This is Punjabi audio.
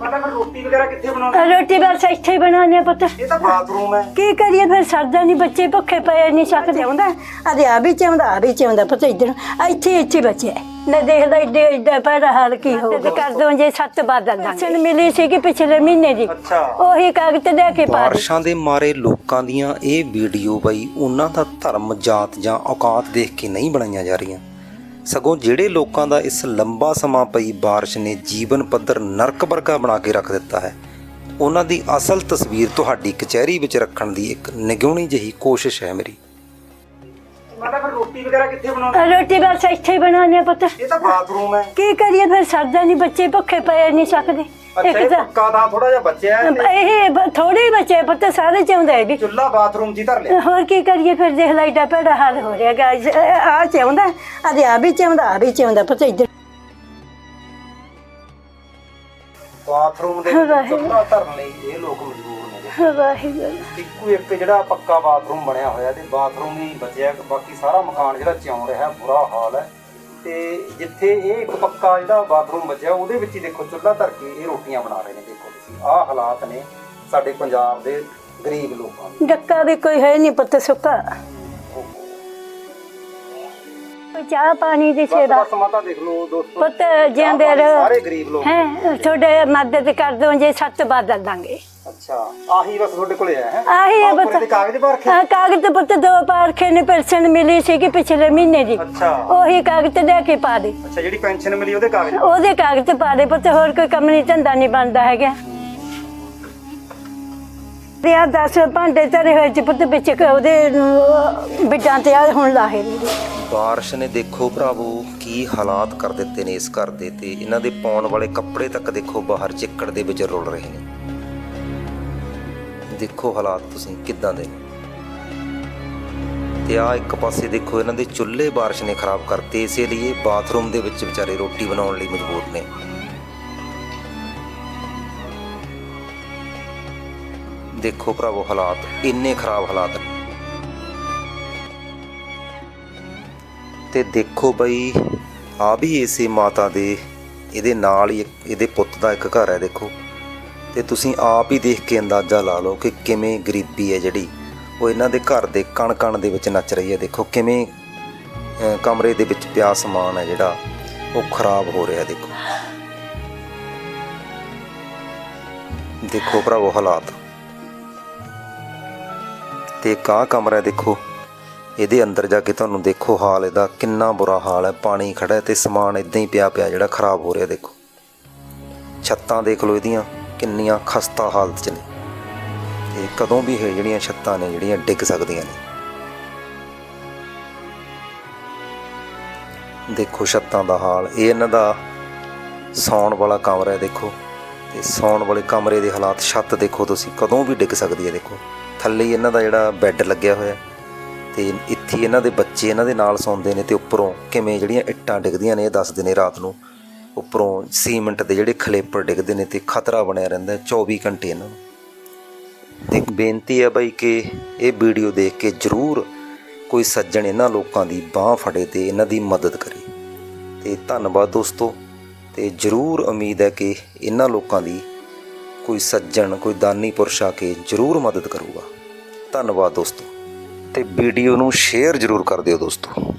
ਮੈਂ ਤਾਂ ਫਿਰ ਰੋਟੀ ਵਗੈਰਾ ਕਿੱਥੇ ਬਣਾਉਣੀ? ਰੋਟੀ ਬਸ ਇੱਥੇ ਹੀ ਬਣਾਉਣੀ ਆ ਪੁੱਤ। ਇਹ ਤਾਂ ਬਾਥਰੂਮ ਹੈ। ਕੀ ਕਰੀਏ ਫਿਰ ਸਰਦਾ ਨਹੀਂ ਬੱਚੇ ਭੁੱਖੇ ਪਏ ਨਹੀਂ ਸਕਦੇ ਆਉਂਦਾ। ਅਰੇ ਆ ਵੀ ਚਾਹੁੰਦਾ ਆ ਵੀ ਚਾਹੁੰਦਾ ਪੁੱਤ ਇੱਧਰ। ਇੱਥੇ ਇੱਥੇ ਬੱਚੇ। ਨਾ ਦੇਖ ਲੈ ਇੱਡੇ ਇੱਡਾ ਪੈਦਾ ਹਾਲ ਕੀ ਹੋਊਗਾ। ਤੇ ਕਰ ਦੋ ਜੇ ਸੱਤ ਬਾਦਲ ਦਾਂਗੇ ਮਿਲੀ ਸੀ ਕਿ ਪਿਛਲੇ ਮਹੀਨੇ ਦੀ। ਅੱਛਾ। ਉਹੀ ਕਾਗਜ਼ ਲੈ ਕੇ ਪਾ ਦੇ ਬਾਰਿਸ਼ਾਂ ਦੇ ਮਾਰੇ ਲੋਕਾਂ ਦੀਆਂ ਇਹ ਵੀਡੀਓ ਬਈ ਉਹਨਾਂ ਦਾ ਧਰਮ ਜਾਤ ਜਾਂ ਔਕਾਤ ਦੇਖ ਕੇ ਨਹੀਂ ਬਣਾਈਆਂ ਜਾ ਰਹੀਆਂ। ਸਗੋਂ ਜਿਹੜੇ ਲੋਕਾਂ ਦਾ ਇਸ ਲੰਬਾ ਸਮਾਂ ਪਈ ਬਾਰਿਸ਼ ਨੇ ਜੀਵਨ ਪੱਧਰ ਨਰਕ ਵਰਗਾ ਬਣਾ ਕੇ ਰੱਖ ਦਿੱਤਾ ਹੈ। ਉਹਨਾਂ ਦੀ ਅਸਲ ਤਸਵੀਰ ਤੁਹਾਡੀ ਕਚਹਿਰੀ ਵਿੱਚ ਰੱਖਣ ਦੀ ਇੱਕ ਨਿਗੂਣੀ ਜਿਹੀ ਕੋਸ਼ਿਸ਼ ਹੈ ਮੇਰੀ। ਰੋਟੀ ਵਗੈਰਾ ਕਿੱਥੇ ਬਣਾਉਣੀ ਰੋਟੀ ਬਸ ਇੱਥੇ ਹੀ ਬਣਾਉਣੀ ਆ ਪੁੱਤ। ਇਹ ਤਾਂ ਬਾਥਰੂਮ ਹੈ। ਕੀ ਕਰੀਏ ਫਿਰ ਸਰਦਾ ਨਹੀਂ ਬੱਚੇ ਭੁੱਖੇ ਪਏ ਨਹੀਂ ਸਕਦੇ। ਅੱਛਾ ਇੱਕ ਇਹ ਤਾਂ ਪੱਕਾ ਤਾਂ ਥੋੜਾ ਜਿਹਾ ਬਚਿਆ ਹੈ ਇਹ ਥੋੜੇ ਬੱਚੇ ਪੁੱਤ ਸਾਰੇ ਚਾਹੁੰਦੇ ਵੀ ਚੁੱਲਾ ਬਾਥਰੂਮ ਹੀ ਧਰ ਲਿਆ। ਹੋਰ ਕੀ ਕਰੀਏ ਫਿਰ ਦੇਖ ਲੈ ਏਡਾ ਭੈੜਾ ਹਾਲ ਹੋ ਰਿਹਾ ਗਾ ਆ ਚਾਹੁੰਦਾ ਅਰੇ ਆ ਵੀ ਚਾਹੁੰਦਾ ਆ ਵੀ ਚਾਹੁੰਦਾ ਪੁੱਤ ਇੱਧਰ। ਬਾਥਰੂਮ ਦੇ ਵਿੱਚ ਧਰਨ ਲਈ ਇਹ ਲੋਕ ਮਜਬੂਰ ਵਾਹਿਗੁਰੂ। ਇੱਕੋ ਇੱਕ ਜਿਹੜਾ ਪੱਕਾ ਬਾਥਰੂਮ ਬਣਿਆ ਹੋਇਆ ਤੇ ਬਾਥਰੂਮ ਹੀ ਬਚਿਆ ਬਾਕੀ ਸਾਰਾ ਮਕਾਨ ਜਿਹੜਾ ਚਿਉਂ ਰਿਹਾ ਬੁਰਾ ਹਾਲ ਹੈ। ਤੇ ਜਿੱਥੇ ਇਹ ਇੱਕ ਪੱਕਾ ਜਿਹੜਾ ਬਾਥਰੂਮ ਬਚਿਆ ਉਹਦੇ ਵਿੱਚ ਹੀ ਦੇਖੋ ਚੁੱਲ੍ਹਾ ਧਰ ਕੇ ਇਹ ਰੋਟੀਆਂ ਬਣਾ ਰਹੇ ਨੇ। ਦੇਖੋ ਤੁਸੀਂ ਆਹ ਹਾਲਾਤ ਨੇ ਸਾਡੇ ਪੰਜਾਬ ਦੇ ਗਰੀਬ ਲੋਕਾਂ ਦੇ। ਡੱਕਾ ਵੀ ਕੋਈ ਹੈ ਨਹੀਂ ਪੁੱਤ ਸੁੱਕਾ। ਕੋਈ ਚਾਹ ਪਾਣੀ ਦੀ ਬਸ ਸੇਵਾ। ਬਸ ਮਾਤਾ ਦੇਖ ਲਓ ਦੋਸਤੋ ਪੁੱਤ ਰਹੋ। ਸਾਰੇ ਗਰੀਬ ਲੋਕ ਹੈ ਤੁਹਾਡੇ ਮਦਦ ਕਰ ਦੋ ਜੇ ਸੱਤ ਬਦਲ ਦਾਂਗੇ। ਅੱਛਾ ਆਹੀ ਬਸ ਤੁਹਾਡੇ ਕੋਲੇ ਹੈ ਆਹੀ ਹੈ ਇਹਦੇ ਕਾਗਜ਼ ਕੇ ਹਾਂ ਕਾਗਜ਼ ਪੁੱਤ ਦੋ ਪਾਰਖੇ ਨੇ ਪੈਨਸ਼ਨ ਮਿਲੀ ਸੀ ਕਿ ਪਿਛਲੇ ਮਹੀਨੇ ਦੀ। ਅੱਛਾ। ਉਹੀ ਕਾਗਜ਼ ਲੈ ਕੇ ਪਾ ਦੇ। ਅੱਛਾ ਜਿਹੜੀ ਪੈਨਸ਼ਨ ਮਿਲੀ ਉਹਦੇ ਕਾਗਜ਼ ਉਹਦੇ ਕਾਗਜ਼ ਪਾ ਦੇ ਪੁੱਤ ਹੋਰ ਕੋਈ ਕੰਮ ਨਹੀਂ ਧੰਦਾ ਨਹੀਂ ਬਣਦਾ ਹੈਗਾ। ਤੇ ਆ 10 ਭਾਂਡੇ ਧਰੇ ਹੋਏ ਚ ਪੁੱਤ ਵਿੱਚ ਕ- ਉਹਦੇ ਅਹ, ਬਿੱਡਾਂ ਤੇ ਆ ਹੁਣ ਲਾਹੇ ਨੇ। ਬਾਰਿਸ਼ ਨੇ ਦੇਖੋ ਭਰਾਵੋ ਕੀ ਹਾਲਾਤ ਕਰ ਦਿੱਤੇ ਨੇ ਇਸ ਘਰ ਦੇ ਤੇ ਇਹਨਾਂ ਦੇ ਪਾਉਣ ਵਾਲੇ ਕੱਪੜੇ ਤੱਕ ਦੇਖੋ ਬਾਹਰ ਚਿੱਕੜ ਦੇ ਵਿੱਚ ਰੁਲ ਰਹੇ ਨੇ। ਦੇਖੋ ਹਾਲਾਤ ਤੁਸੀਂ ਕਿੱਦਾਂ ਦੇ ਨੇ। ਤੇ ਆ ਇੱਕ ਪਾਸੇ ਦੇਖੋ ਇਹਨਾਂ ਦੇ ਚੁੱਲ੍ਹੇ ਬਾਰਿਸ਼ ਨੇ ਖਰਾਬ ਕਰਤੇ ਇਸੇ ਲਈ ਇਹ ਬਾਥਰੂਮ ਦੇ ਵਿੱਚ ਵਿਚਾਰੇ ਰੋਟੀ ਬਣਾਉਣ ਲਈ ਮਜਬੂਰ ਨੇ। ਦੇਖੋ ਭਰਾਵੋ ਹਾਲਾਤ, ਇੰਨੇ ਖਰਾਬ ਹਾਲਾਤ। ਨੇ ਤੇ ਦੇਖੋ ਬਈ ਆ ਵੀ ਇਸੇ ਮਾਤਾ ਦੇ, ਇਹਦੇ ਨਾਲ ਹੀ ਇਹਦੇ ਪੁੱਤ ਦਾ ਇੱਕ ਘਰ ਹੈ ਦੇਖੋ। ਤੇ ਤੁਸੀਂ ਆਪ ਹੀ ਦੇਖ ਕੇ ਅੰਦਾਜ਼ਾ ਲਾ ਲਓ ਕਿ ਕਿਵੇਂ ਗਰੀਬੀ ਹੈ ਜਿਹੜੀ। ਉਹ ਇਹਨਾਂ ਦੇ ਘਰ ਦੇ ਕਣ ਕਣ ਦੇ ਵਿੱਚ ਨੱਚ ਰਹੀ ਹੈ ਦੇਖੋ, ਕਿਵੇਂ ਕਮਰੇ ਦੇ ਵਿੱਚ ਪਿਆ ਸਮਾਨ ਹੈ ਜਿਹੜਾ, ਉਹ ਖਰਾਬ ਹੋ ਰਿਹਾ ਦੇਖੋ। ਦੇਖੋ ਭਰਾਵੋ ਹਾਲਾਤ। ਤੇ ਆਹ ਕਮਰਾ ਦੇਖੋ। ਇਹਦੇ ਅੰਦਰ ਜਾ ਕੇ ਤੁਹਾਨੂੰ ਦੇਖੋ ਹਾਲ ਇਹਦਾ ਕਿੰਨਾ ਬੁਰਾ ਹਾਲ ਹੈ। ਪਾਣੀ ਖੜਾ ਹੈ ਤੇ ਸਮਾਨ ਇਦਾਂ ਹੀ ਪਿਆ ਪਿਆ ਜਿਹੜਾ ਖਰਾਬ ਹੋ ਰਿਹਾ ਦੇਖੋ। ਛੱਤਾਂ ਦੇਖ ਲਓ ਇਹਦੀਆਂ, ਕਿੰਨੀਆਂ ਖਸਤਾ ਹਾਲਤ 'ਚ ਨੇ। ਤੇ ਕਦੋਂ ਵੀ ਇਹ ਜਿਹੜੀਆਂ ਛੱਤਾਂ ਨੇ, ਜਿਹੜੀਆਂ ਡਿੱਗ ਸਕਦੀਆਂ ਨੇ। ਦੇਖੋ ਛੱਤਾਂ ਦਾ ਹਾਲ, ਇਹ ਇਹਨਾਂ ਦਾ ਸੌਣ ਵਾਲਾ ਕਮਰਾ ਹੈ ਦੇਖੋ। ਤੇ ਸੌਣ ਵਾਲੇ ਕਮਰੇ ਦੇ ਹਾਲਾਤ ਛੱਤ ਦੇਖੋ ਤੁਸੀਂ, ਕਦੋਂ ਵੀ ਡਿੱਗ ਸਕਦੀ ਹੈ ਦੇਖੋ। ਥੱਲੇ ਹੀ ਇਹਨਾਂ ਦਾ ਜਿਹੜਾ ਬੈੱਡ ਲੱਗਿਆ ਹੋਇਆ ਹੈ ਤੇ ਇੱਥੇ ਇਹਨਾਂ ਦੇ ਬੱਚੇ ਇਹਨਾਂ ਦੇ ਨਾਲ ਸੌਂਦੇ ਨੇ ਤੇ ਉੱਪਰੋਂ ਕਿਵੇਂ ਜਿਹੜੀਆਂ ਇੱਟਾਂ ਡਿੱਗਦੀਆਂ ਨੇ ਇਹ ਦੱਸਦੇ ਨੇ ਰਾਤ ਨੂੰ। ਉੱਪਰੋਂ ਸੀਮੈਂਟ ਦੇ ਜਿਹੜੇ ਖਲੇਪਰ ਡਿੱਗਦੇ ਨੇ ਤੇ ਖਤਰਾ ਬਣਿਆ ਰਹਿੰਦਾ ਹੈ 24 ਘੰਟੇ ਇਹਨਾਂ ਨੂੰ। ਤੇ ਇੱਕ ਬੇਨਤੀ ਹੈ ਬਾਈ ਕਿ ਇਹ ਵੀਡੀਓ ਦੇਖ ਕੇ ਜਰੂਰ ਕੋਈ ਸੱਜਣ ਇਹਨਾਂ ਲੋਕਾਂ ਦੀ ਬਾਹ ਫੜੇ ਤੇ ਇਹਨਾਂ ਦੀ ਮਦਦ ਕਰੇ। ਤੇ ਧੰਨਵਾਦ ਦੋਸਤੋ। ਤੇ ਜਰੂਰ ਉਮੀਦ ਹੈ ਕਿ ਇਹਨਾਂ ਲੋਕਾਂ ਦੀ ਕੋਈ ਸੱਜਣ, ਕੋਈ ਦਾਨੀ ਪੁਰਸ਼ ਆ ਕੇ ਜਰੂਰ ਮਦਦ ਕਰੂਗਾ। ਧੰਨਵਾਦ ਦੋਸਤੋ। ਤੇ ਵੀਡੀਓ ਨੂੰ ਸ਼ੇਅਰ ਜਰੂਰ ਕਰ ਦਿਓ ਦੋਸਤੋ।